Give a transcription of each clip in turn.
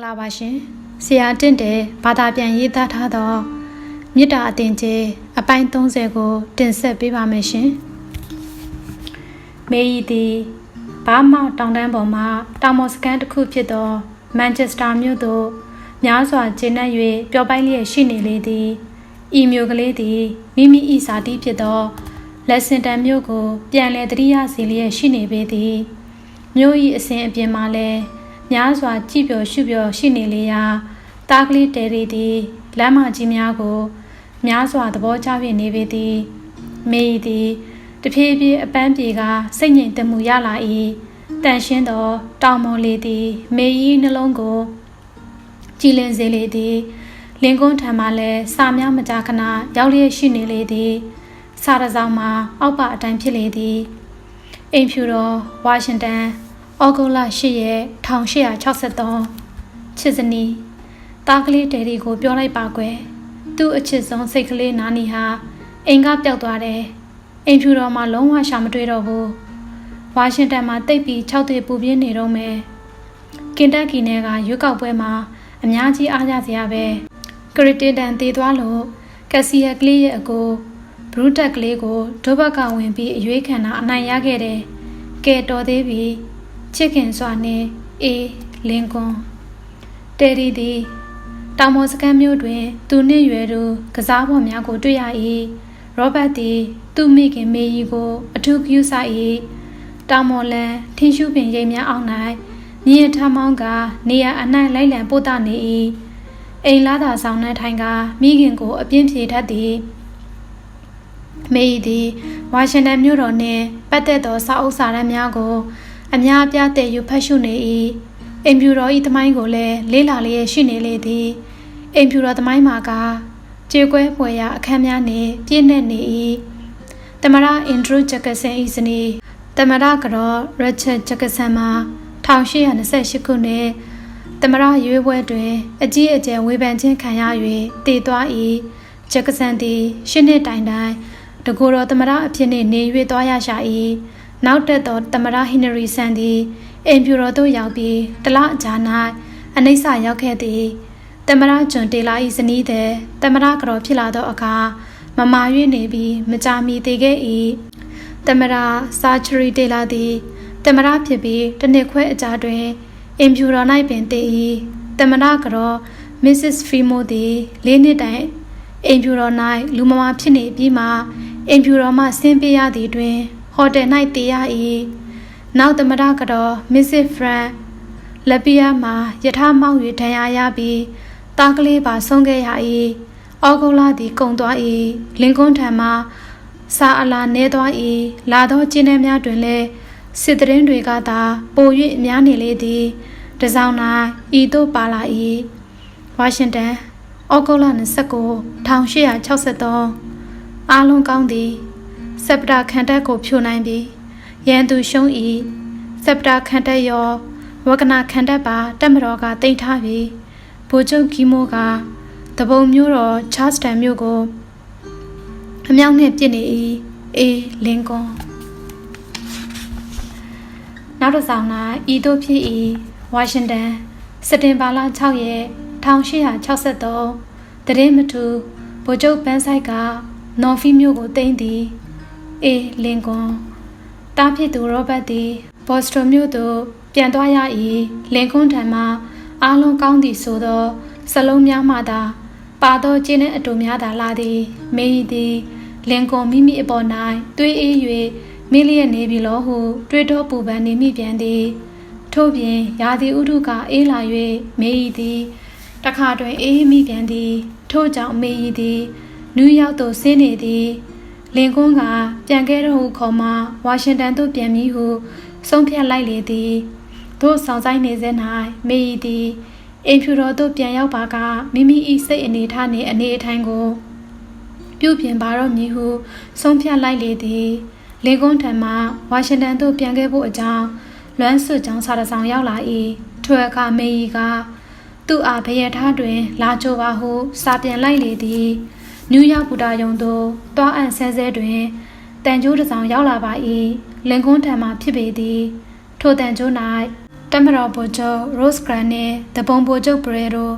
္ဂလာပါရှင်ဆရာတင့်တဲ့ဘာသာပြန်ရေးသားထားသောမေတ္တာအသင်ကျေအပိုင်း30ကို တင်ဆက်ပေးပါမယ်ရှင်မေဤသည်ဘာမောက်တောင်တန်းပေါ်မှတောင်မော်စကန်တစ်ခုဖြစ်သောမန်ချက်စတာမြို့သို့များစွာကျင်းနှံ့၍ပျော်ပိုင်းလျက်ရှိနေလေသည်ဤမြို့ကလေးသည်မိမိ၏စာတီးဖြစ်သောလက်စင်တန်မြို့ကို ပြန်လည်တရိယာစီလျက်ရှိနေပေသည်မြို့၏အစဉ်အပြင်မှာလည်း များစွာကြည်ပျော်ရှုပျော်ရှိနေလေရာတားကလေးတဲရီသည်လမ်းမကြီးများကို များစွာသဘောကျဖြစ်နေပေသည်မေဤသည်တဖြည်းဖြည်းအပန်းပြေကစိတ်ငြိမ်သက်မှုရလာ၏တန်ရှင်းသောတောင်မော်လေးသည်မေဤနှလုံးကိုကြည်လင်စေလေသည်လင်ကွန်းထံမှလည်းစာများမကြာခဏရောက်လျက်ရှိနေလေသည်စာရဆောင်မှာအောက်ပါအတိုင်းဖြစ်လေသည်အိမ်ဖြူတော်ဝါရှင်တန် ဩဂုတ်လ8ရက်1863ချစ်စနီတားကလေးတဲဒီကိုပြောလိုက်ပါကွယ်သူ့အချစ်ဆုံးစိတ်ကလေးနာနီဟာအိမ်ကပျောက်သွားတယ်အိမ်ဖြူတော်မှာလုံးဝရှာမတွေ့တော့ဘူးဝါရှင်တန်မှာတိတ်ပြီး6တွေ့ပူပြင်းနေတော့မယ်ကင်တက်ကီနယ်ကရွေးကောက်ပွဲမှာအများကြီးအားကြစရာပဲကရစ်တင်တန်တည်သွားလို့ကက်စီယကလေးရဲ့အကိုဘရူတက်ကလေးကိုဒုဘက်ကဝင်ပြီးအရွေးခံတာအနိုင်ရခဲ့တယ်ကဲတော်သေးပြီ ချစ်ခင်စွာနှင့်အေးလင်ကွန်တယ်ရီသည်တောင်မော်စကန်မြို့တွင် သူနှင့်ရွယ်သူကစားပေါ်များကိုတွေ့ရ၏ရောဘတ်သည် သူ့မိခင်မေကြီးကို အထူးပြုဆိုင်၏တောင်မော်လန်ထင်းရှုပင်ရိပ်များအောင်၌မြင်းထမောင်းကနေရအနှံ့လိုက်လံပို့တနေ၏အိမ်လာသာဆောင်နှံထိုင်ကမိခင်ကို အပြင်းပြေတတ်သည်မေသည်ဝါရှင်တန်မြို့တော်နှင့်ပတ်သက်သောစာအုပ်စာတမ်းများကို အများအပြားတည်ယူဖတ်ရှုနေ၏အိမ်ဖြူတော်၏သမိုင်းကိုလည်းလေးလာလျက်ရှိနေလေသည်အိမ်ဖြူတော်သမိုင်းမှာကကြေကွဲဖွယ်ရာအခမ်းများနှင့်ပြည့်နှက်နေ၏တမရအင်ဒရူဂျက်ကဆန်၏ဇနီးတမရကတော့ရချက်ဂျက်ကဆန်မှာ1828ခုနှစ်တမရရွေးပွဲတွင် အကြီးအကျယ်ဝေဖန်ခြင်းခံရ၍တည်သွား၏ဂျက်ကဆန်သည်ရှစ်နှစ်တိုင်တိုင်တကူတော်တမရအဖြစ်နှင့်နေ၍သွားရရှာ၏ နောက်တက်သောတမရဟင်နရီဆန်သည်အိမ်ဖြူတော်သို့ရောက်ပြီးတလအကြာ၌အနိစ္စရောက်ခဲ့သည်တမရဂျွန်တေလာ၏ဇနီးသည်တမရကတော်ဖြစ်လာသောအခါမမာ၍နေပြီးမကြာမီတည်ခဲ့၏တမရဆာချရီတေလာသည်တမရဖြစ်ပြီးတနှစ်ခွဲအကြာတွင်အိမ်ဖြူတော်၌ပင်တည်၏တမရကတော် Mrs. Fimo သည်လေးနှစ်တိုင်အိမ်ဖြူတော်၌လူမမာဖြစ်နေပြီးမှအိမ်ဖြူတော်မှဆင်းပေးရသည်တွင် ဟိုတယ်၌တည်ရ၏နောက်သမရကတော့မစ္စစ်ဖရန်လက်ပြားမှာယထာမောက်၍ဒဏ်ရာရပြီးတားကလေးပါဆုံးခဲ့ရ၏ဩဂုတ်လသည်ကုံသွား၏လင်ကွန်းထံမှစာအလာနေသွား၏လာသောကျင်းထဲများတွင်လည်းစစ်တရင်တွေကသာပို၍များနေလေသည်တစောင်း၌ဤသို့ပါလာ၏ဝါရှင်တန်ဩဂုတ်လ29 1863အားလုံးကောင်းသည်စက် ပတာခန်တက်ကိုဖြိုနိုင်ပြီးရန်သူရှုံးဤစက်ပတာခန်တက်ရောဝကနာခန်တက်ပါတက်မတော်ကတိတ်ထားပြီးဗိုလ်ချုပ်ကီမိုကတပုံမျိုးတော်ချားစတန်မျိုးကိုအမြောက်နဲ့ပြစ်နေ၏အေးလင်ကွန်နောက်တစ်ဆောင်၌ဤသို့ဖြစ်၏ဝါရှင်တန်စက်တင်ဘာလ6ရက်1863တရင်မထူဗိုလ်ချုပ်ပန်းဆိုင်ကနော်ဖီမျိုးကိုတင်သည် အေးလင်ကွန်တားဖြစ်သူရောဘတ်သည်ဘော့စတွန်မြို့သို့ပြန်သွားရ၏လင်ကွန်ထံမှအားလုံးကောင်းသည်ဆိုသောစလုံးများမှသာပါသောကျင်းတဲ့အတူများသာလာသည်မေးသည်လင်ကွန်မိမိအပေါ်၌တွေးအေး၍မိလျက်နေပြီလောဟုတွေးတော့ပူပန်နေမိပြန်သည်ထို့ပြင်ရာသီဥတုကအေးလာ၍မေးသည်တခါတွင်အေးမိပြန်သည်ထို့ကြောင့်မေးသည်နယူးယောက်သို့ဆင်းနေသည် လင်ကွန်းကပြန်ခဲ့တော့ဟုခေါ်မှဝါရှင်တန်သို့ပြန်ပြီးဟု ဆုံးဖြတ်လိုက်လေသည်တို့ဆောင်ဆိုင်နေစေ၌မေဤသည်အိမ်ဖြူတော်သို့ပြန်ရောက်ပါကမိမိ၏စိတ်အနေထားနှင့်အနေအထိုင်ကို ပြုပြင်ပါတော့မည်ဟုဆုံးဖြတ်လိုက်လေသည်လေကွန်းထံမှဝါရှင်တန်သို့ပြန်ခဲ့ဖို့အကြောင်းလွမ်းဆွကြောင်းစာတဆောင်ရောက်လာ၏ထိုအခါမေဤကသူ့အားဘယထားတွင် လာကြပါဟုစာပြန်လိုက်လေသည် နယူးယောက်ဘူတာယုံသို့တွားအံဆဲဆဲတွင်တန်ကျိုးတစ်ဆောင်ရောက်လာပါ၏လင်ကွန်းထံမှဖြစ်ပေသည်ထိုတန်ကျိုး၌တမတော်ဗိုလ်ချုပ်ရို့စ်ဂရန်နှင့်တပုံဗိုလ်ချုပ်ပရဲတို့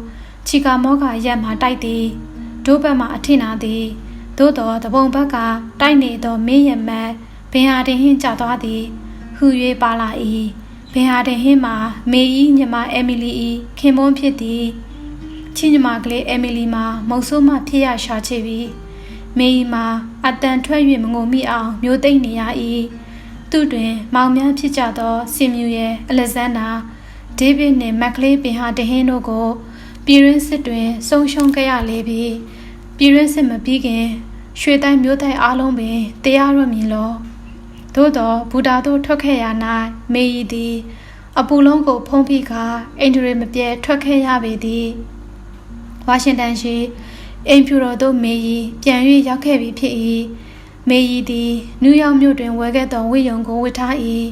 ချီကာမောကရက်မှတိုက်သည်ဒိုးဘက်မှအထိနာသည်သို့တော်တပုံဘက်ကတိုက်နေသောမင်းရမတ်ဘင်ဟာတင်ဟင်းကြသွားသည်ဟူ၍ပါလာ၏ဘင်ဟာတင်ဟင်းမှာမေဤညီမအမီလီ၏ခင်ပွန်းဖြစ်သည် ချင်းညီမကလေးအမီလီမှာမုတ်ဆိုးမှဖြစ်ရရှာချေပြီးမေဤမှာအတန်ထွက်၍မငုံမိအောင်မျိုးသိမ့်နေရ၏သူတွင် မောင်များဖြစ်ကြသောစင်မြူရဲ့အလက်ဇန္ဒာဒေးဗစ်နှင့်မက်ကလေးပင်ဟာတဟင်းတို့ကိုပြည်ရင်းစစ်တွင်ဆုံးရှုံးခဲ့ရလေပြီပြည်ရင်းစစ်မပြီးခင်ရွှေတိုင်းမျိုးတိုင်းအားလုံးပင်တရားရမည်လောသို့သောဘူတာတို့ထွက်ခဲ့ရ၌မေဤသည် အပူလုံးကိုဖုံးဖိကာအင်ဒရီမပြဲထွက်ခဲ့ရပေသည် ဝါရှင်တန်ရှိအိမ်ဖြူတော်သို့မေဤပြန်၍ရောက်ခဲ့ပြီဖြစ်၏မေဤသည်နယူးယောက်မြို့တွင်ဝယ်ခဲ့သောဝိယုံကိုဝတ်ထား၏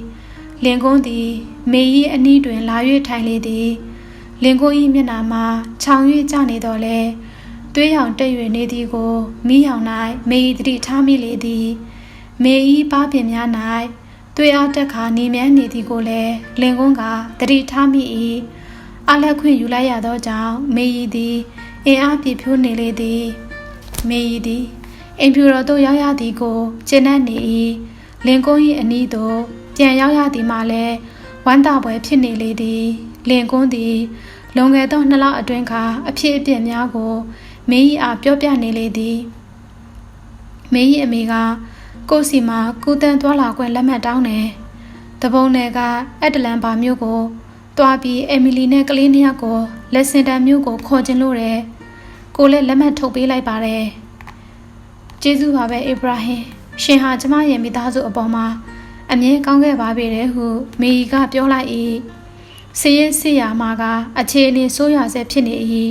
လင်ကွန်းသည် မေဤအနီးတွင်လာ၍ထိုင်လေသည်လင်ကွန်း၏မျက်နှာမှာခြောင်၍ကျနေတော်လဲသွေးရောင်တက်၍နေသည်ကိုမိရောင်၌မေဤတတိထားမိလေသည် မေဤပါပင်များ၌သွေးအားတက်ခါနေမြန်းနေသည်ကိုလည်းလင်ကွန်းကတတိထားမိ၏အလက်ခွင့်ယူလိုက်ရသောကြောင့်မေဤသည် အင်အားပြည့်ဖြိုးနေလေသည်မေဤသည်အိမ်ဖြူတော်သို့ရောက်ရသည်ကိုကျင့်တတ်နေ၏လင်ကွန်း၏အနီးသို့ပြန်ရောက်ရသည်မှလည်းဝမ်းသာပွဲဖြစ်နေလေသည်လင်ကွန်းသည်လွန်ခဲ့သောနှစ်လအတွင်းကအဖြစ်အပျက်များကိုမင်းကြီးအားပြောပြနေလေသည်မင်းကြီးအမေကကိုစီမှာကူတန်သွားလာခွင့်လက်မှတ်တောင်းတယ်တပုံနယ်ကအက်တလန်ဘာမြို့ကို တွားပြီးအမီလီနဲ့ကလေးနှစ်ယောက်ကိုလက်စင်တန်မြို့ကိုခေါ်ခြင်းလို့တယ်ကိုလည်းလက်မှတ်ထုတ်ပေးလိုက်ပါတယ်ကျေးဇူးပါပဲအိဘရာဟင်ရှင်ဟာကျမရဲ့မိသားစုအပေါ်မှာအမြဲကောင်းခဲ့ပါပေတယ်ဟုမေကြီးကပြောလိုက်၏စည်ရင်စစ်ရမှာကအခြေအနေဆိုးရွားဆဲဖြစ်နေ၏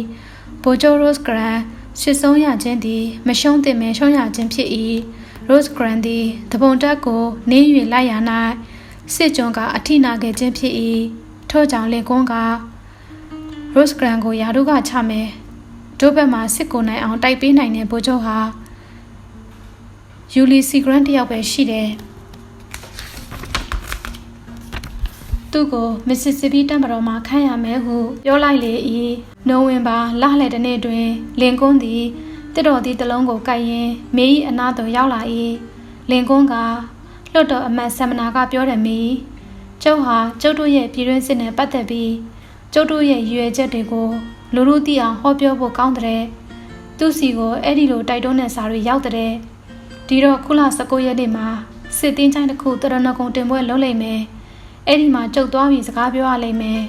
ဗိုလ်ချုပ်ရို့စ်ဂရန်ဆွစ်ဆုံးရခြင်းသည်မရှုံးသင့်မဲရှုံးရခြင်းဖြစ်၏ရို့စ်ဂရန်သည်တပုံတက်ကိုနင်း၍လိုက်ရ၌စစ်ကြုံကအထိနာခဲ့ခြင်းဖြစ်၏ ထို့ကြောင့်လင်ကွန်းကရို့စ်ဂရန်ကိုယာတို့ကချမယ်ဒို့ဘက်မှာစစ်ကိုနိုင်အောင်တိုက်ပေးနိုင်တဲ့ဗိုလ်ချုပ်ဟာယူလီစီဂရန်တယောက်ပဲရှိတယ်သူ့ကိုမစ်စစ်စီပီတပ်မတော်မှခန့်ရမယ်ဟုပြောလိုက်လေ၏နိုဝင်ဘာလလှတဲ့နေ့တွင် လင်ကွန်းသည်တစ်တော်သည့်တလုံးကိုကိုက်ရင်မေ၏အနားသို့ရောက်လာ၏လင်ကွန်းကလွတ်တော်အမတ်ဆမ်မနာကပြောတယ်မေ ကျုပ်ဟာကျုပ်တို့ရဲ့ပြည်တွင်းစစ်နဲ့ပတ်သက်ပြီးကျုပ်တို့ရဲ့ရည်ရွယ်ချက်တွေကိုလူလူသိအောင်ဟောပြောဖို့ကောင်းတဲ့သူစီကိုအဲ့ဒီလိုတိုက်တွန်းတဲ့စာတွေရောက်တဲ့ဒီတော့ခုလ19ရက်နေ့မှာစစ်တင်းချိုင်းတစ်ခုတရဏဂုံတင်ပွဲလုပ်လိုက်မယ်အဲ့ဒီမှာကြုတ်သွားပြီးစကားပြောရလိမ့်မယ်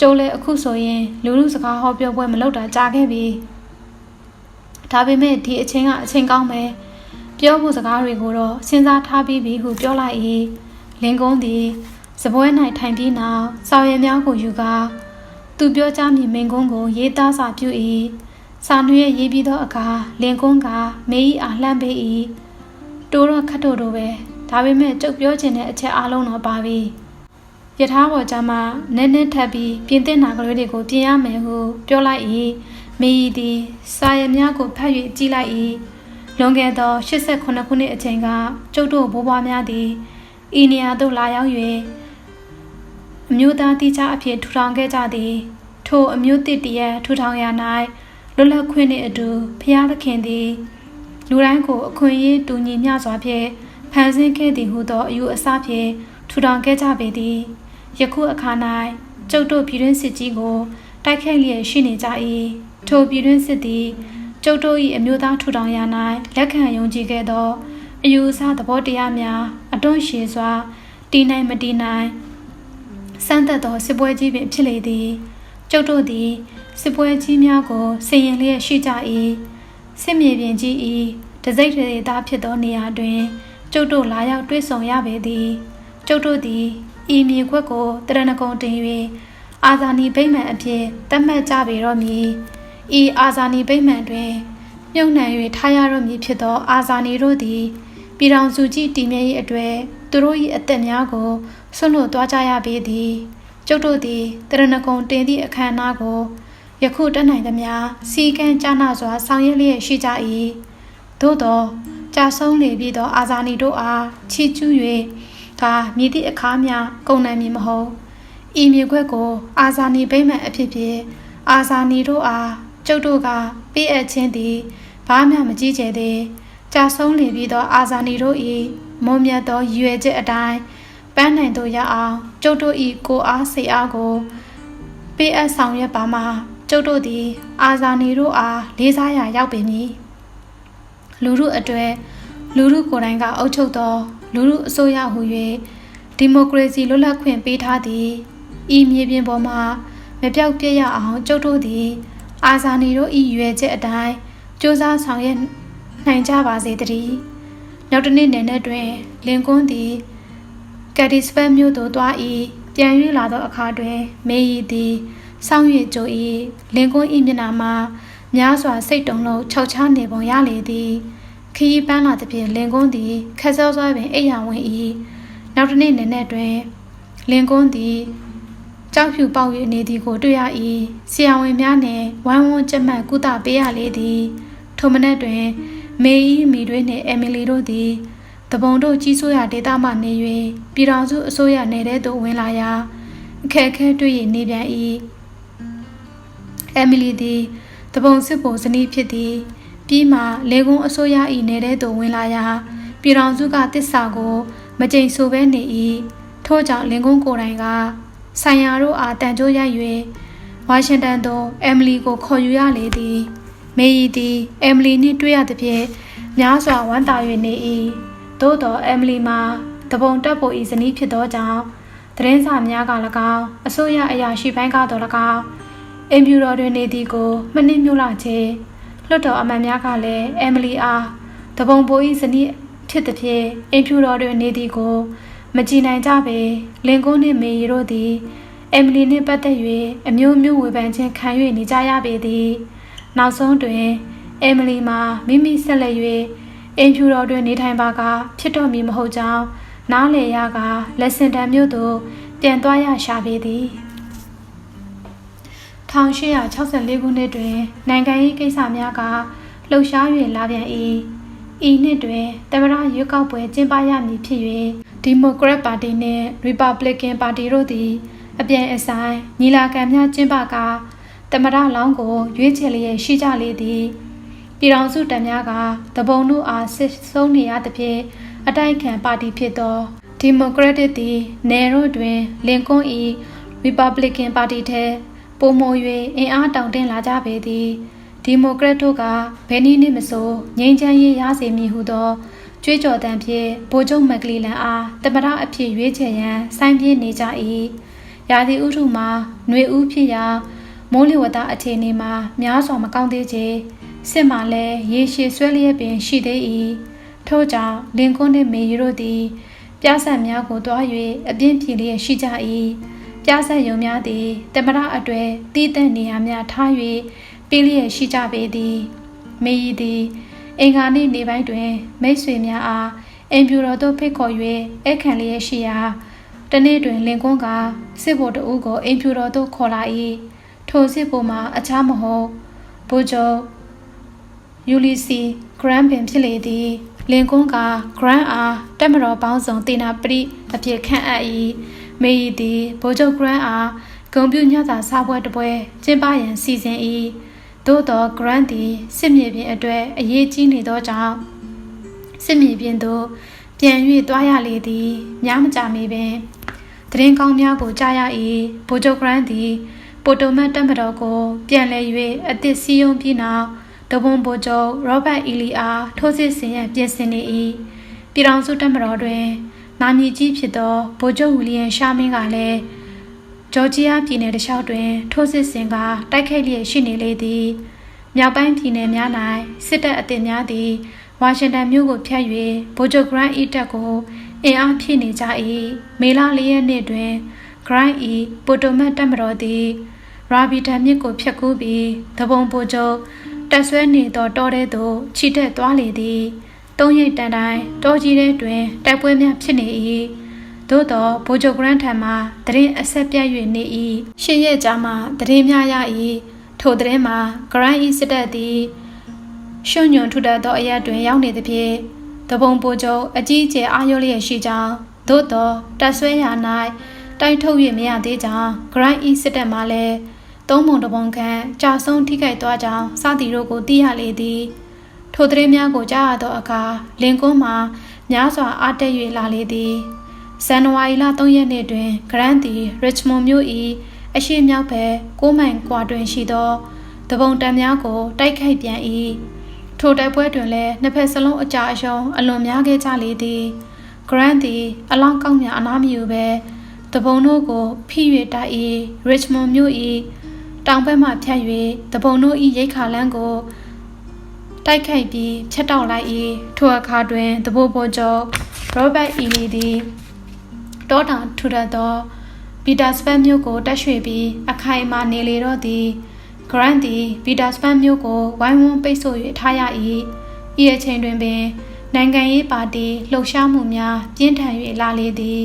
ကျုပ်လည်းအခုဆိုရင်လူလူစကားဟောပြောပွဲမလုပ်တာကြာခဲ့ပြီဒါပေမဲ့ဒီအချိန်ကအချိန်ကောင်းပဲပြောဖို့စကားတွေကိုတော့စဉ်းစားထားပြီးပြီဟုပြောလိုက်၏လင်ကုန်းသည် စပွဲ၌ထိုင်ပြီးနောက်စာရွက်များကိုယူကာသူပြောကြားမည်မင်ကုန်းကို ရေးသားစာပြု၏စာနှွေးရေးပြီးသောအခါလင်ကုန်းကမေး၏အားလှမ်းပေး၏တိုးတော့ခတ်တို့တို့ပဲဒါပေမဲ့ကြုတ်ပြောခြင်းတဲ့အချက်အလုံးတော့ပါပြီယထာပေါ်ကြမှာနည်းနည်းထပ်ပြီးပြင်သစ်နာကလေးတွေကိုပြင်ရမယ်ဟုပြောလိုက်၏မေဤသည်စာရများကိုဖတ်၍ကြည့်လိုက်၏လွန်ခဲ့သော89ခုနှစ်အချိန်ကကျုပ်တို့ဘိုးဘွားများသည်ဤနေရာသို့လာရောက်၍ အမျိုးသားတိကျအဖြစ်ထူထောင်ခဲ့ကြသည်ထိုအမျိုးတစ်တည်းထူထောင်ရာ၌လွတ်လပ်ခွင့်နှင့်အတူဖျားသခင်သည်လူတိုင်းကိုအခွင့်အရေးတူညီမျှစွာဖြင့်ဖန်ဆင်းခဲ့သည်ဟုသောအယူအဆဖြင့်ထူထောင်ခဲ့ကြပေသည်ယခုအခါ၌ကျုပ်တို့ပြည်တွင်းစစ်ကြီးကိုတိုက်ခိုက်လျက်ရှိနေကြ၏ထိုပြည်တွင်းစစ်သည်ကျုပ်တို့၏အမျိုးသားထူထောင်ရာ၌လက်ခံယုံကြည်ခဲ့သောအယူအဆသဘောတရားများအတွန်းရှည်စွာတည်နိုင်မတည်နိုင် စမ်းသက်သောစစ်ပွဲကြီးပင်ဖြစ်လေသည်ကျုပ်တို့သည်စစ်ပွဲကြီးများကိုစင်ရင်လျက်ရှိကြ၏စစ်မြေပြင်ကြီး၏တစိမ့်တွေသားဖြစ်သောနေရာတွင်ကျုပ်တို့လာရောက်တွေ့ဆုံရပေသည်ကျုပ်တို့သည်ဤမြေခွက်ကိုတရဏဂုံတင်၍အာဇာနည်ဗိမာန်အဖြစ်သတ်မှတ်ကြပေတော့မည်ဤအာဇာနည်ဗိမာန်တွင်မြုပ်နှံ၍ထားရတော့မည်ဖြစ်သောအာဇာနည်တို့သည်ပြည်တော်စုကြည်တည်မြဲ၏အတွေ့သူတို့၏အသက်များကို ဆွလွတ်သွားကြရပေသည်ကျုပ်တို့သည်တရဏဂုံတင်သည့်အခမ်းအနားကိုယခုတက်နိုင်သမျှစီကံကြနာစွာဆောင်ရွက်လျက်ရှိကြ၏သို့သောကြာဆုံးလေပြီးသောအာဇာနည်တို့အားချီးကျူး၍ကမြည်သည့်အခါများကုန်နိုင်မည်မဟုတ်ဤမြေခွက်ကိုအာဇာနည်ဗိမ္မာန်အဖြစ်ဖြင့်အာဇာနည်တို့အားကျုပ်တို့ကပေးအပ်ခြင်းသည်ဘာမှမကြီးကျယ်သေးကြာဆုံးလင်ပြီးသောအာဇာနည်တို့၏မွန်မြတ်သောရည်ရွယ်ချက်အတိုင်း ပန်းနိုင်သို့ရအောင်ကျုပ်တို့၏ကိုအားစိတ်အားကိုပေးအပ်ဆောင်ရွက်ပါမှာကျုပ်တို့သည် အာဇာနည်တို့အားလေးစားရာရောက်ပေမည်လူမှုအတွေ့လူမှုကိုယ်တိုင်ကအုပ်ချုပ်သောလူမှုအစိုးရဟူ၍ဒီမိုကရေစီလွတ်လပ်ခွင့်ပေးထားသည်ဤမြေပြင်ပေါ်မှာမပြောက်ပြည့်ရအောင်ကျုပ်တို့သည် အာဇာနည်တို့ဤရွယ်ချက်အတိုင်းစ조사ဆောင်ရွက်နိုင်ကြပါစေတည်းနောက်တစ်နေ့နယ်နဲ့တွင်လင်ကွန်းသည် ကက်ဒီစပက်မြို့သို့သွား၏ပြန်၍လာသောအခါတွင်မေရီသည်စောင်းရည်ကြို၏လင်ကွန်း၏မျက်နှာမှာများစွာစိတ်တုံလုံးခြောက်ချားနေပုံရလေသည်ခရီးပန်းလာသဖြင့်လင်ကွန်းသည်ခက်စောစွာပင်အိပ်ယာဝင်၏နောက်တစ်နေ့နယ်နဲ့တွင်လင်ကွန်းသည်ကြောက်ဖြူပေါက်၍နေသည်ကိုတွေ့ရ၏ဆရာဝန်များနှင့်ဝိုင်းဝန်းကြက်မှတ်ကုသပေးရလေသည်ထိုမနက်တွင်မေဤမိတွေနှင့်အမီလီတို့သည် တပုံတို့ကြီးစိုးရာဒေသမှနေ၍ပြည်တော်စုအစိုးရနယ်သို့ဝင်လာရာအခက်အခဲတွေ့ရနေပြန်၏အမီလီသည်တပုံစစ်ပုံဇနီးဖြစ်သည်ပြီးမှလေကုန်းအစိုးရ၏နယ်သို့ဝင်လာရာပြည်တော်စုကတစ္ဆာကိုမကြိမ်ဆိုဘဲနေ၏ထို့ကြောင့်လင်ကုန်းကိုယ်တိုင်ကဆိုင်ရာတို့အားတန်ကြိုးရိုက်၍ဝါရှင်တန်သို့အမ်မလီကိုခေါ်ယူရလေသည်မေရီသည်အမ်မလီနှင့်တွေ့ရသဖြင့်များစွာဝမ်းသာ၍နေ၏ သို့သောအမ်မလီမှာတပုံတက်ဖို့ဤဇနီးဖြစ်သောကြောင့်သတင်းစာများက၎င်းအစိုးရအရာရှိပိုင်းကတော့၎င်းအင်ဖြူတော်တွင်နေသည်ကိုမနှိမ့်မြို့လာခြင်းလွတ်တော်အမတ်များကလည်းအမ်မလီအားတပုံပိုဤဇနီးဖြစ်သည်ဖြင့်အင်ဖြူတော်တွင်နေသည်ကိုမကြည်နိုင်ကြပေလင်ကွန်းနှင့်မေရီတို့သည်အမီလီနှင့်ပတ်သက်၍အမျိုးမျိုးဝေဖန်ခြင်းခံ၍နေကြရပေသည် နောက်ဆုံးတွင်အမီလီမှာမိမိဆက်လက်၍ အင်ဖြူတော်တွင်နေထိုင်ပါကဖြစ်တော်မူမဟုတ်ကြောင်းနားလည်ရကလက်စင်တန်မြို့သို့ပြန်သွားရရှာပေသည်1864ခုနှစ်တွင်နိုင်ငံရေးကိစ္စများကလှုပ်ရှား၍လာပြန်၏ဤနှစ်တွင်တမရရွေးကောက်ပွဲကျင်းပရမည်ဖြစ်၍ဒီမိုကရက်ပါတီနှင့်ရီပတ်ဘလစ်ကန်ပါတီတို့သည်အပြိုင်အဆိုင်ညီလာခံများကျင်းပကာတမရလောင်းကိုရွေးချယ်လျက်ရှိကြလေသည် ပြည်တော်စုတံများကတပုံတို့အားဆစ်ဆုံးနေရသဖြင့်အတိုက်ခံပါတီဖြစ်သောဒီမိုကရက်တစ်သည်နယ်ရိုတွင်လင်ကွန်း၏ရီပတ်ဘလစ်ကန်ပါတီထဲပုံမို၍အင်အားတောင့်တင်းလာကြပေသည်ဒီမိုကရက်တို့ကဘယ်နည်းနှင့်မဆိုငြိမ်းချမ်းရေးရစေမည်ဟုသောကြွေးကြော်တမ်းဖြင့်ဗိုလ်ချုပ်မက်ကလီလန်အားတမရအဖြစ်ရွေးချယ်ရန်စိုင်းပြင်းနေကြ၏ရာသီဥတုမှာຫນွေဦးဖြစ်ရာမိုးလေဝသအခြေအနေမှာများစွာမကောင်းသေးချေ စစ်မှလည်းရေရှည်ဆွဲလျက်ပင်ရှိသေး၏ထို့ကြောင့်လင်ကွန်းနှင့်မေရီတို့သည် ပြားဆက်များကိုတွား၍အပြင်းပြေလျက်ရှိကြ၏ပြားဆက်ယုံများသည်တမရအတွေ့တည်တဲ့နေရာများထား၍ပေးလျက်ရှိကြပေသည်မေရီသည်အင်္ဂါနေ့နေပိုင်းတွင် မိတ်ဆွေများအားအင်ဖြူတော်သို့ဖိတ်ခေါ်၍အခန့်လျက်ရှိရာတနေ့တွင်လင်ကွန်းကစစ်ဗိုလ်တအုပ်ကိုအင်ဖြူတော်သို့ခေါ်လာ၏ထိုစစ်ဗိုလ်မှာအခြားမဟုတ်ဗိုလ်ချုပ် ယူလီစီဂရန်ပင်ဖြစ်လေသည်လင်ကွန်းကဂရန်အားတက်မတော်ပေါင်းစုံတင်နာပရိအဖြစ်ခန့်အပ်၏မေရီသည်ဗိုလ်ချုပ်ဂရန်အားဂုံပြူညသာစားပွဲတပွဲကျင်းပရန်စီစဉ်၏သို့သော grant သည်စစ်မြေပြင်အတွက်အရေးကြီးနေသောကြောင့်စစ်မြေပြင်သို့ပြန်၍သွားရလေသည်များမကြာမီပင်တရင်ကောင်းများကိုကြားရ၏ဗိုလ်ချုပ် grant သည်ပိုတိုမတ်တက်မတော်ကိုပြန်လဲ၍အသစ်စည်းရုံးပြီးနောက် တဘုံဗိုလ်ချုပ်ရောဘတ်အီလီအားထိုးစစ်ဆင်ရန်ပြင်ဆင်နေ၏ပြည်ထောင်စုတက်မတော်တွင်နာမည်ကြီးဖြစ်သောဗိုလ်ချုပ်ဝီလီယံရှာမင်းကလည်းဂျော်ဂျီယာပြည်နယ်တခြားတွင် ထိုးစစ်ဆင်ကတိုက်ခိုက်လျက်ရှိနေလေသည်မြောက်ပိုင်းပြည်နယ်များ၌စစ်တပ်အသစ်များသည်ဝါရှင်တန်မြို့ကိုဖျက်၍ဗိုလ်ချုပ်ဂရန့်ဤတပ်ကိုအင်အားဖြည့်နေကြ၏မေလ၄ရက်နေ့တွင်ဂရန့်ဤပိုတိုမတ်တပ်မတော်သည်ရာဘီတန်မြစ်ကိုဖျက်ကူးပြီးတပုံဗိုလ်ချုပ် တက်ဆွဲနေသောတောထဲသို့ခြိတက်သွားလေသည်သုံးရိတ်တန်တိုင်းတောကြီးထဲတွင်တိုက်ပွဲများဖြစ်နေ၏သို့သောဗိုလ်ချုပ်ဂရန့်ထံမှတရင်အဆက်ပြတ်၍နေ၏ရှင်းရက်ကြားမှတရင်များရ၏ထိုသတင်းမှာဂရန်ဤစစ်တပ်သည်ရှုံညွန်ထူထပ်သောအရာတွင်ရောက်နေသဖြင့်တပုံပိုချုပ်အကြီးအကျယ်အာရုံလျက်ရှိကြောင်းသို့သောတက်ဆွဲရာ၌တိုက်ထုတ်၍မရသေးကြောင်း Grand E စစ်တပ်မှလည်း သုံးပုံတစ်ပုံခန့်ကြာဆုံးထိခိုက်သွားကြောင်းစသည်တို့ကိုသိရလေသည်ထိုသတင်းများကိုကြားရသောအခါလင်ကွန်းမှာများစွာအားတက်၍လာလေသည်ဇန်နဝါရီလ3ရက်နေ့တွင် Grand သည် Richmond မြို့၏အရှိမြောက်ဘက်6မိုင်ကွာတွင်ရှိသောတပုံတန်များကိုတိုက်ခိုက်ပြန်၏ထိုတိုက်ပွဲတွင်လည်းနှစ်ဖက်စလုံးအကြအယုံအလွန်များခဲ့ကြလေသည် Grant သည်အလောင်းကောင်းများအနားမယူပဲတပုံတို့ကိုဖိ၍တိုက်၏ Richmond မြို့၏ တောင်ဘက်မှဖြတ်၍တပုံတို့၏ရိတ်ခါလန်းကိုတိုက်ခိုက်ပြီးဖျက်တောက်လိုက်၏ထိုအခါတွင်တဘိုးဘောကျော် Robert E. Lee သည်တောတောင်ထူထပ်သောပီတာစပန်မြို့ကိုတက်ရွှေ့ပြီးအခိုင်အမာနေလေတော့သည် Grant သည်ပီတာစပန်မြို့ကိုဝိုင်းဝန်းပိတ်ဆို့၍ထားရ၏ဤအချိန်တွင်ပင် နိုင်ငံရေးပါတီလှုပ်ရှားမှုများပြင်းထန်၍လာလေသည်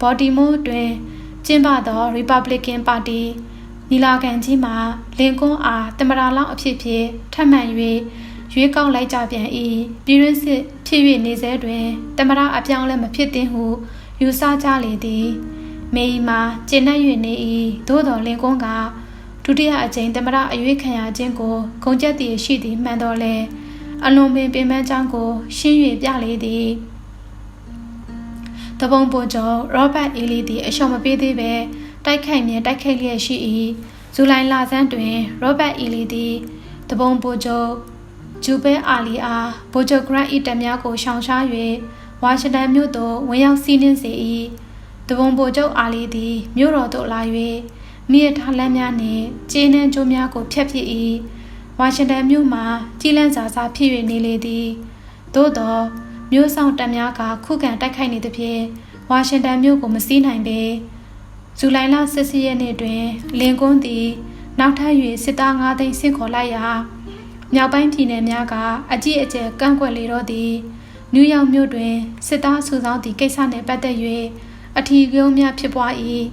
ဘော်တီမိုးတွင်ကျင်းပသော Republican ပါတီ နီလာခံကြီးမှာလင်ကွန်းအားတမရာလောင်းအဖြစ်ဖြင့်ထပ်မံ၍ရွေးကောက်လိုက်ကြပြန်၏ပြည်တွင်းစစ်ဖြစ်၍နေစေတွင်တမရာအပြောင်းလဲမဖြစ်သင့်ဟုယူဆကြလေသည်မေဤမှာကျင့်နှံ့၍နေ၏သို့တော်လင်ကွန်းကဒုတိယအကြိမ်တမရအရွေးခံရခြင်းကိုဂုံကျက်တည်ရှိသည်မှန်တော်လဲအလွန်ပင်ပင်ပန်းကြောင်းကို ရှင်း၍ပြလေသည်တပုံပိုကျော်ရောဘတ်အီလီသည်အရှုံးမပေးသေးပဲ တိုက်ခိုက်မြဲတိုက်ခိုက်လျက်ရှိ၏ဇူလိုင်လဆန်းတွင်ရောဘတ်အီလီသည်တပုံပိုကျော်ဂျူဘဲအာလီအားဘိုဂျိုဂရန့်ဤတများကိုရှောင်ရှား၍ဝါရှင်တန်မြို့သို့ဝင်ရောက်စီးနှင်းစေ၏တပုံပိုကျော်အာလီသည်မြို့တော်သို့လာ၍မိရထားလမ်းများနှင့်ကျင်းနှန်းကျိုးများကိုဖျက်ပစ်၏ဝါရှင်တန်မြို့မှာကြီးလန်းစာစာဖြစ်၍နေလေသည်သို့သောမြို့ဆောင်တပ်များကခုခံတိုက်ခိုက်နေသဖြင့်ဝါရှင်တန်မြို့ကိုမစီးနိုင်ပေ ဇူလိုင်လ16ရက်နေ့တွင်လင်ကွန်းသည်နောက်ထပ်၍စစ်သား9သိန်းဆင့်ခေါ်လိုက်ရာမြောက်ပိုင်းပြည်နယ်များကအကြီးအကျယ်ကန့်ကွက်လေတော့သည်နယူးယောက်မြို့တွင်စစ်သားစုဆောင်းသည့်ကိစ္စနှင့်ပတ်သက်၍အထီးကျုံများဖြစ်ပွား၏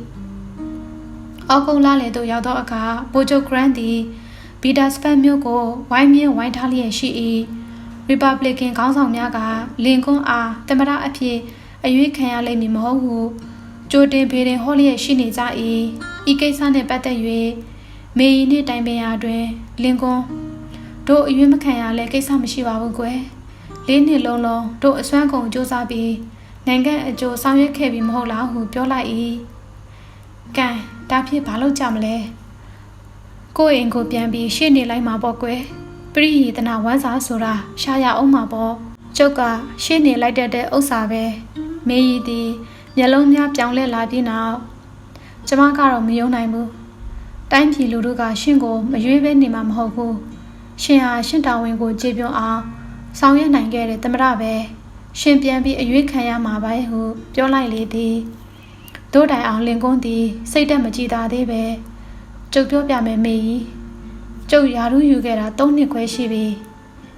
အောက်ကုန်းလာလေသို့ရောက်သောအခါဘိုဂျိုဂရန်သည်ပီတာစပန်မြို့ကိုဝိုင်းမြင်းဝိုင်းထားလျက်ရှိ၏ရီပတ်ဘလစ်ကန်ခေါင်းဆောင်များကလင်ကွန်းအားတမရအဖြစ်အရွေးခံရလိမ့်မည်မဟုတ်ဟု ကြိုတင်ဖေရင်ဟောလျက်ရှိနေကြ၏ဤကိစ္စနှင့်ပတ်သက်၍မေယီနှင့်တိုင်ပင်ရာတွင်လင်ကွန်းတို့အရွေးမခံရလဲကိစ္စမရှိပါဘူးကွယ်လေးနှစ်လုံးလုံးတို့အစွမ်းကုန်စူးစမ်းပြီးနိုင်ငံအကျိုးဆောင်ရွက်ခဲ့ပြီးမဟုတ်လားဟုပြောလိုက်၏ကံဒါဖြစ်ဘာလို့ကြမလဲကိုယ့်အိမ်ကိုပြန်ပြီးရှေ့နေလိုက်မှာပေါ့ကွယ်ပရိယေတနာဝမ်းစာဆိုတာရှားရအောင်မှာပေါ့ကျုပ်ကရှေ့နေလိုက်တတ်တဲ့ဥစ္စာပဲမေးရီသည် မျက်လုံးများပြောင်းလဲလာပြီးနောက်ကျမကတော့မယုံနိုင်ဘူးတိုင်းပြည်လူတို့ကရှင်ကိုမရွေးဘဲနေမှာမဟုတ်ဘူးရှင်ဟာရှင်တာဝန်ကိုကြည်ပြွန်အောင်ဆောင်ရွက်နိုင်ခဲ့တဲ့သမရပဲရှင်ပြန်ပြီးအရွေးခံရမှာပါဟုပြောလိုက်လေသည်တို့တိုင်အောင်လင်ကွန်းသည်စိတ်တက်မကြည်သာသေးပဲကျုပ်ပြောပြမယ်မေကြီးကျုပ်ယာရုယူခဲ့တာ၃နှစ်ခွဲရှိပြီ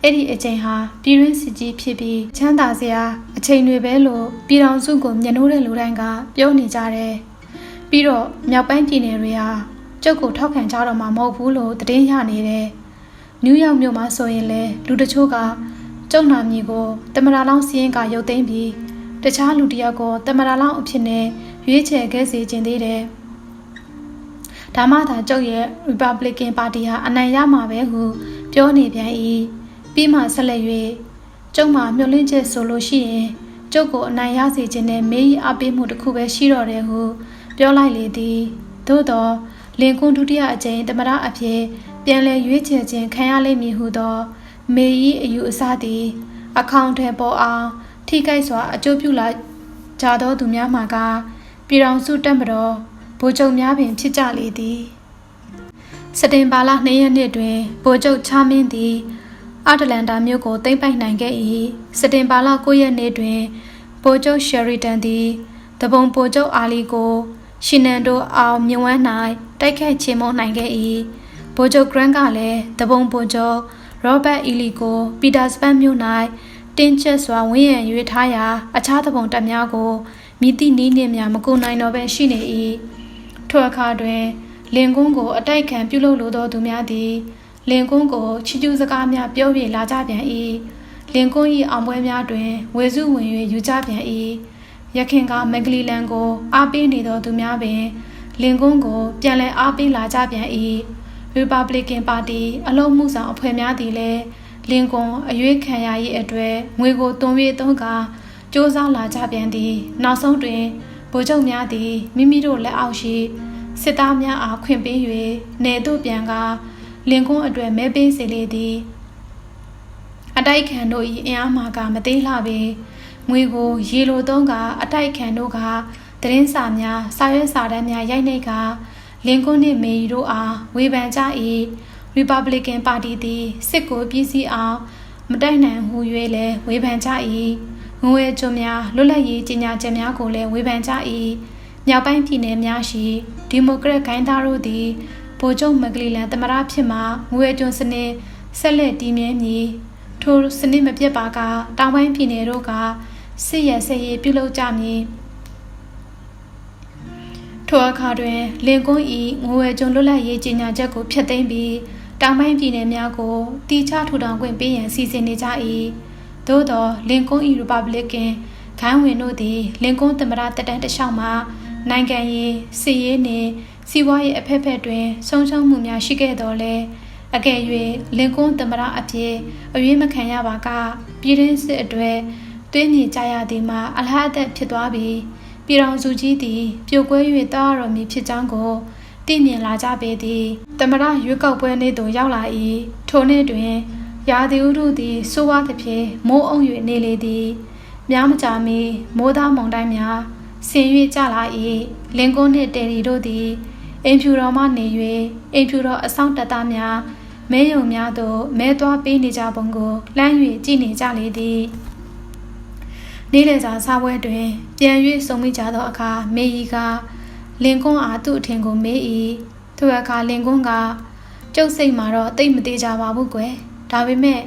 အဲ့ဒီအချိန်ဟာပြည်ရင်းစစ်ကြီးဖြစ်ပြီးချမ်းသာစရာအချိန်တွေပဲလို့ပြည်တော်စုကိုမျက်နှိုးတဲ့လူတိုင်းကပြောနေကြတယ်ပြီးတော့မြောက်ပိုင်းပြည်နယ်တွေဟာကျုပ်ကိုထောက်ခံကြတော့မှာမဟုတ်ဘူးလို့သတင်းရနေတယ်နယူးယောက်မြို့မှာဆိုရင်လေလူတချို့ကကျုံနာမည်ကိုတမရာလောင်းစီးရင်ကရုပ်သိမ်းပြီးတခြားလူတယောက်ကိုတမရာလောင်းအဖြစ်နဲ့ရွေးချယ်ခဲ့စေခြင်းသေးတယ်။ဒါမှသာကျုပ်ရဲ့ Republican ပါတီဟာအနိုင်ရမှာပဲဟုပြောနေပြန်၏။ ပြီးမှဆက်လက်၍ကျုပ်မှာမျှော်လင့်ချက်ဆိုလို့ရှိရင်ကျုပ်ကိုအနိုင်ရစေခြင်းနဲ့မေးအပေးမှုတစ်ခုပဲရှိတော့တယ်ဟုပြောလိုက်လေသည်။သို့သောလင်ကွန်းဒုတိယအကြိမ်တမရအဖြစ်ပြန်လည်ရွေးချယ်ခြင်းခံရလိမ့်မည်ဟုသော မေဤအယူအဆသည်အကောင့်ထဲပေါ်အောင်ထိခိုက်စွာအကျိုးပြုလာကြသောသူများမှာကပြည်တော်စုတက်မတော်ဗိုလ်ချုပ်များပင်ဖြစ်ကြလေသည်စတင်ဘာလ2ရက်နေ့တွင်ဗိုလ်ချုပ်ချမင်းသည် အတလန်တာမြို့ကိုသိမ်းပိုက်နိုင်ခဲ့၏စတင်ဘာလ9ရက်နေ့တွင်ဗိုလ်ချုပ်ရှယ်ရီတန်သည်တပုံဗိုလ်ချုပ်အာလီကိုရှင်နန်တို့အောင်မြဝန်း၌တိုက်ခိုက်ချေမှုန်းနိုင်ခဲ့၏ဗိုလ်ချုပ်ဂရန့်ကလည်းတပုံဗိုလ်ချုပ်ရောဘတ်အီလီကိုပီတာစပန်မြို့၌တင်းကျပ်စွာဝန်းရံရွေးထားရာအခြားသဘုံတပ်များကိုမိတိနီးနှင့်များမကူနိုင်တော့ဘဲရှိနေ၏ထိုအခါတွင်လင်ကွန်းကိုအတိုက်ခံပြုလုပ်လိုသောသူများသည် လင်ကွန်းကိုချီကျူးစကားများပြောပြလာကြပြန်၏လင်ကွန်း၏အောင်ပွဲများတွင်ဝေစုဝင်၍ယူကြပြန်၏ရခင်ကမက်ကလီလန်ကို အားပေးနေသောသူများပင်လင်ကွန်းကို ပြန်လည်အားပေးလာကြပြန်၏ရီပတ်ဘလစ်ကန်ပါတီအလုံးမှုဆောင်အဖွဲ့များသည်လည်းလင်ကွန်အရွေးခံရရေးအတွက်ငွေကိုတွန်း၍သုံးကာစ조사လာကြပြန်သည်နောက်ဆုံးတွင်ဗိုလ်ချုပ်များသည်မိမိတို့လက်အောက်ရှိစစ်သားများအားခွင့်ပေး၍နေသို့ပြန်ကာ လင်ကွန်းအတွက်မဲပေးစေလေသည်အတိုက်ခံတို့၏အင်အားမှာကမသေးလှပေငွေကိုရေလိုသုံးကအတိုက်ခံတို့ကသတင်းစာများစာရွက်စာတမ်းများရိုက်နှိပ်ကလင်ကွန်းနှင့်မေရီတို့အားဝေဖန်ကြ၏ရီပတ်ဘလစ်ကန်ပါတီသည်စစ်ကိုပြည်စည်းအောင်မတိုက်နိုင်ဟု၍လည်းဝေဖန်ကြ၏ငွေကျွန်းများလွတ်လပ်ရေးကြီးညာချက်များကိုလည်းဝေဖန်ကြ၏မြောက်ပိုင်းပြည်နယ်များရှိဒီမိုကရက်ဂိုင်းသားတို့သည် ဗိုလ်ချုပ်မကလီလန်တမရဖြစ်မှငွေကျွန်းစနစ်ဆက်လက်တည်မြဲမည်ထိုစနစ်မပြတ်ပါကတောင်ပိုင်းပြည်နယ်တို့ကစစ်ရဆက်ရေးပြုလုပ်ကြမည်ထိုအခါတွင်လင်ကွန်းဤငွေကျွန်းလွတ်လပ်ရေးကြီးညာချက်ကိုဖျက်သိမ်းပြီးတောင်ပိုင်းပြည်နယ်များကိုတီချထူထောင်ခွင့်ပေးရန်စီစဉ်နေကြ၏သို့သောလင်ကွန်းဤရီပတ်ဘလစ်ကန်ခိုင်းဝင်တို့သည်လင်ကွန်းသမ္မတတက်တန်းတလျှောက်မှာနိုင်ငံရေးစစ်ရေးနှင့် စီးပွားရေးအဖက်ဖက်တွင်ဆုံးရှုံးမှုများရှိခဲ့တော်လဲအကယ်၍လင်ကွန်းသမ္မတအဖြစ်အရွေးမခံရပါကပြည်တွင်းစစ်အတွေ့တွင်းမြေကြရသည်မှာအလားအသက်ဖြစ်သွားပြီးပြည်တော်စုကြီးသည်ပြိုကွဲ၍တားတော်မူဖြစ်ကြောင်းကိုသိမြင်လာကြပေသည်တမရရွေးကောက်ပွဲနေ့သို့ရောက်လာ၏ထိုနေ့တွင်ရာသီဥတုသည်ဆိုးဝါးသဖြင့်မိုးအုံ၍နေလေသည်များမကြာမီမိုးသားမုန်တိုင်းများဆင်၍ကြလာ၏လင်ကွန်းနှင့်တယ်ရီတို့သည် အိမ်ဖြူတော်မှနေ၍အိမ်ဖြူတော်အဆောင်တပ်သားများမဲယုံများသို့မဲသွားပေးနေကြပုံကိုလှမ်း၍ကြည့်နေကြလေသည်နေ့လည်စာစားပွဲတွင် ပြန်၍ဆုံမိကြသောအခါမေရီကလင်ကွန်းအားသူ့အထင်ကိုမေး၏သူအခါလင်ကွန်းကကျုပ်စိတ်မှာတော့တိတ်မသေးကြပါဘူးကွယ်ဒါပေမဲ့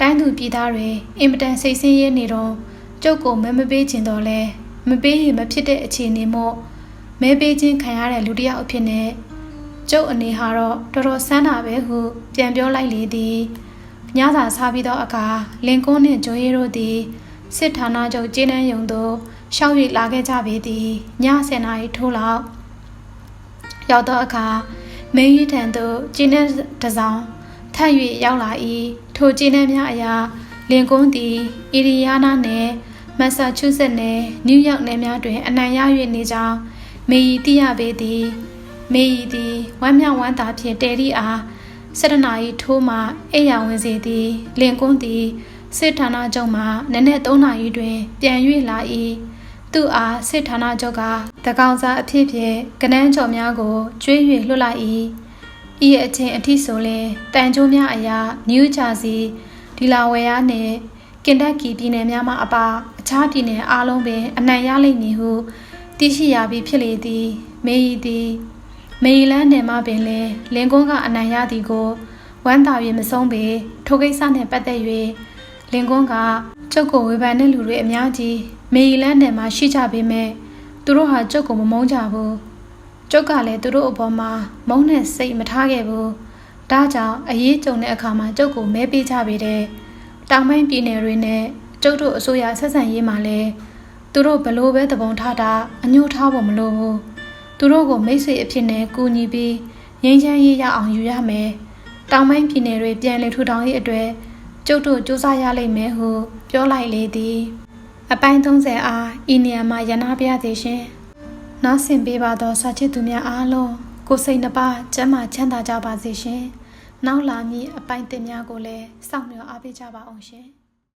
တိုင်းသူပြည်သားတွေအင်မတန်စိတ်ဆင်းရဲနေတော့ကျုပ်ကိုမဲမပေးချင်တော့လဲမပေးရင်မဖြစ်တဲ့အခြေအနေမို့ မဲပေးခြင်းခံရတဲ့လူတစ်ယောက်အဖြစ်နဲ့ကျုပ်အနေဟာတော့တော်တော်ဆန်းတာပဲဟုပြန်ပြောလိုက်လေသည်ညစာစားပြီးတော့အခါလင်ကွန်းနှင့်ဂျိုးရီတို့သည်စစ်ဌာနချုပ်ကျင်းနှန်းယုံသို့ရှောက်၍လာခဲ့ကြပေသည်ည7နာရီထိုးလောက်ရောက်သောအခါမင်းရီထံသို့ကျင်းနှန်းတစ်စောင်ထပ်၍ရောက်လာ၏ထိုကျင်းနှန်းများအရာလင်ကွန်းသည်အီရီယာနာနှင့်မက်ဆာချူးဆက်နယ်နယူးယောက်နယ်များတွင်အနိုင်ရ၍နေကြောင်း မေရီသိရပေသည်မေရီသည်ဝမ်းမြောက်ဝမ်းသာဖြင့်တဲရီအားစရနာရီထိုးမှအိယာဝင်စေသည်လင်ကွန်းသည်စစ်ဌာနချုပ်မှနနက်3နာရီတွင် ပြန်၍လာ၏သူ့အားစစ်ဌာနချုပ်ကတကောင်စားအဖြစ်ဖြင့်ကနန်းကျော်များကိုကျွေး၍လွှတ်လိုက်၏ဤအချင်းအထိဆိုလင်တန်ကျိုးများအရာနယူးဂျာစီဒီလာဝဲယာနှင့်ကင်တက်ကီပြည်နယ်များမှအပါအခြားပြည်နယ်အားလုံးပင်အနိုင်ရလိမ့်မည်ဟု သိရှိရပြီးဖြစ်လေသည်မေရီသည်မေရီလန်းနယ်မှပင်လဲလင်ကွန်းကအနိုင်ရသည်ကိုဝမ်းသာ၍မဆုံးပေထိုကိစ္စနှင့်ပတ်သက်၍လင်ကွန်းကကျုပ်ကိုဝေဖန်တဲ့လူတွေအများကြီးမေရီလန်းနယ်မှာရှိကြပေမဲ့သူတို့ဟာကျုပ်ကိုမမုန်းကြဘူးကျုပ်ကလည်းသူတို့အပေါ်မှာမုန်းတဲ့စိတ်မထားခဲ့ဘူးဒါကြောင့်အရေးကြုံတဲ့အခါမှာကျုပ်ကိုမဲပေးကြပေတဲ့တောင်ပိုင်းပြည်နယ်တွေနဲ့ကျုပ်တို့အစိုးရဆက်ဆံရေးမှာလည်း သူတို့ဘလို့ပဲတပုံထားတာအညှို့ထားဖို့မလိုဘူးသူတို့ကိုမိတ်ဆွေအဖြစ်နဲ့ကူညီပြီးငြိမ်းချမ်းရေးရအောင်ယူရမယ်တောင်ပိုင်းပြည်နယ်တွေပြန်လည်ထူထောင်ရေးအတွက်ကျုပ်တို့စူးစမ်းရလိမ့်မယ်ဟုပြောလိုက်လေသည်အပိုင်း30အားဤနေရာမှာရနာပြသည်ရှင်နားဆင်ပေးပါသောစာချစ်သူများအားလုံးကိုစိတ်နှပါကျမ်းမာချမ်းသာကြပါစေရှင်နောက်လာမည့်အပိုင်းတင်များကိုလည်းစောင့်မျှော်အားပေးကြပါအောင်ရှင်